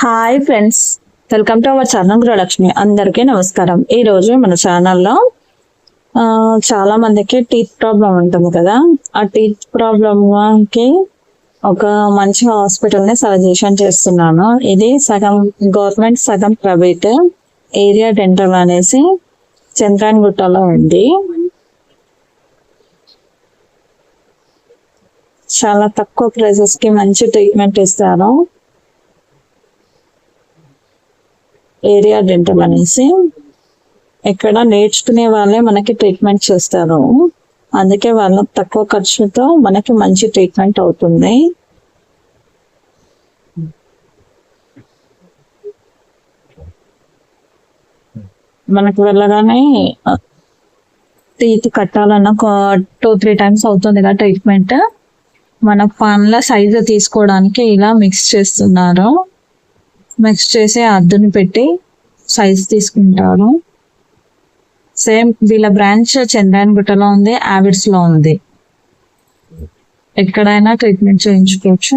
Hi friends welcome to our channel Grihalakshmi అందరికీ నమస్కారం ఈరోజు మన ఛానల్లో చాలా మందికి టీత్ ప్రాబ్లం ఉంటుంది కదా. ఆ టీత్ ప్రాబ్లంకి ఒక మంచి హాస్పిటల్ని సజెషన్ చేస్తున్నాను. ఇది సగం గవర్నమెంట్ సగం ప్రైవేట్ ఏరియా డెంటల్ అనేసి చంద్రాన్ గుట్టలో ఉంది. చాలా తక్కువ ప్రైజెస్కి మంచి ట్రీట్మెంట్ ఇస్తారు. ఏరియా డెంటల్ అనేసి ఇక్కడ నేర్చుకునే వాళ్ళే మనకి ట్రీట్మెంట్ చేస్తారు. అందుకే వాళ్ళ తక్కువ ఖర్చుతో మనకి మంచి ట్రీట్మెంట్ అవుతుంది. మనకు వెళ్ళగానే టీత్ కట్టాలన్న టూ త్రీ టైమ్స్ అవుతుంది కదా ట్రీట్మెంట్. మన పండ్ల సైజు తీసుకోవడానికి ఇలా మిక్స్ చేస్తున్నారు. మిక్స్ చేసి అద్దుని పెట్టి సైజ్ తీసుకుంటారు సేమ్ వీళ్ళ బ్రాంచ్ చంద్రాయన్ గుట్టలో ఉంది ఆవిడ్స్లో ఉంది. ఎక్కడైనా ట్రీట్మెంట్ చేయించుకోవచ్చు.